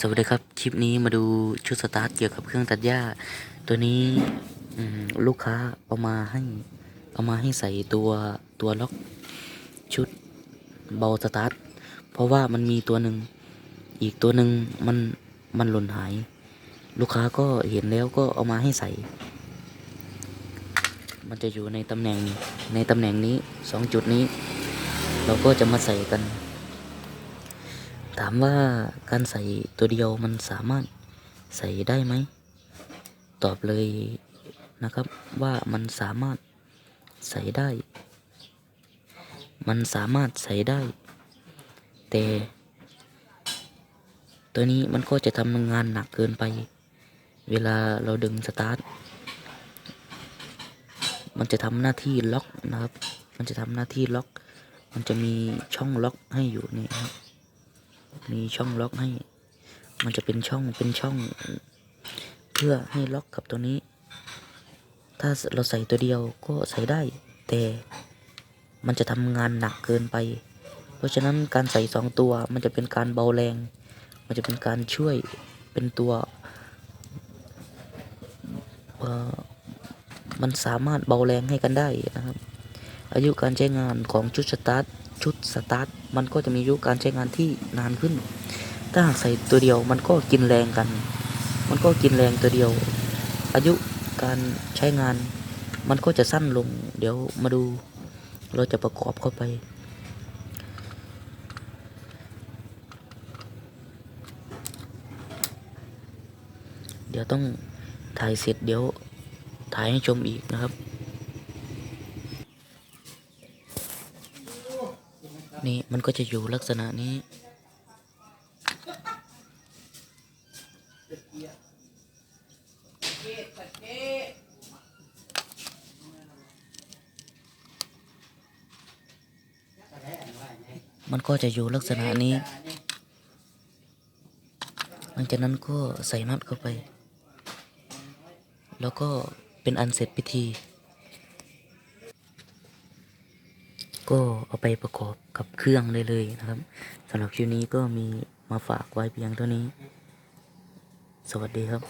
สวัสดีครับ คลิปนี้มาดูชุดสตาร์ทเกี่ยวกับเครื่องตัดหญ้า ตัวนี้ลูกค้าเอามาให้เอามาให้ใส่ตัวตัวล็อกชุดเบาสตาร์ทเพราะว่ามันมีตัวหนึ่งอีกตัวหนึ่งมันมันหล่นหาย ลูกค้าก็เห็นแล้วก็เอามาให้ใส่ มันจะอยู่ในตำแหน่งในตำแหน่งนี้สองจุดนี้ เราก็จะมาใส่กัน ถามว่าการใส่ตัวเดียวมันสามารถใส่ได้ไหม ตอบเลยนะครับว่ามันสามารถใส่ได้ มันสามารถใส่ได้ แต่ ตัวนี้มันก็จะทำงานหนักเกินไป เวลาเราดึงสตาร์ท มันจะทำหน้าที่ล็อกนะครับ มันจะทำหน้าที่ล็อก มันจะมีช่องล็อกให้อยู่นี่ครับ มีช่องล็อกให้ มันจะเป็นช่องเป็นช่อง เพื่อให้ล็อกกับตัวนี้ ถ้าเราใส่ตัวเดียวก็ใส่ได้ แต่มันจะทำงานหนักเกินไป เพราะฉะนั้นการใส่สองตัวมันจะเป็นการเบาแรง มันจะเป็นการช่วยเป็นตัวมันสามารถเบาแรงให้กันได้นะครับ อายุการใช้งานของชุดสตาร์ท ชุดสตาร์ทมันก็จะมีอายุการใช้งานที่นานขึ้น ถ้าหากใส่ตัวเดียวมันก็กินแรงกัน มันก็กินแรงตัวเดียว อายุการใช้งาน มันก็จะสั้นลง เดี๋ยวมาดู เราจะประกอบเข้าไปเดี๋ยวต้องถ่ายเสร็จเดี๋ยวถ่ายให้ชมอีกนะครับ นี่มันก็จะอยู่ลักษณะนี้ มันก็จะอยู่ลักษณะนี้ หลังจากนั้นก็ใส่น็อตเข้าไป แล้วก็เป็นอันเสร็จพิธี ก็เอาไปประกอบกับเครื่องได้เลยนะครับสำหรับคลิปนี้ก็มีมาฝากไว้เพียงเท่านี้ สวัสดีครับ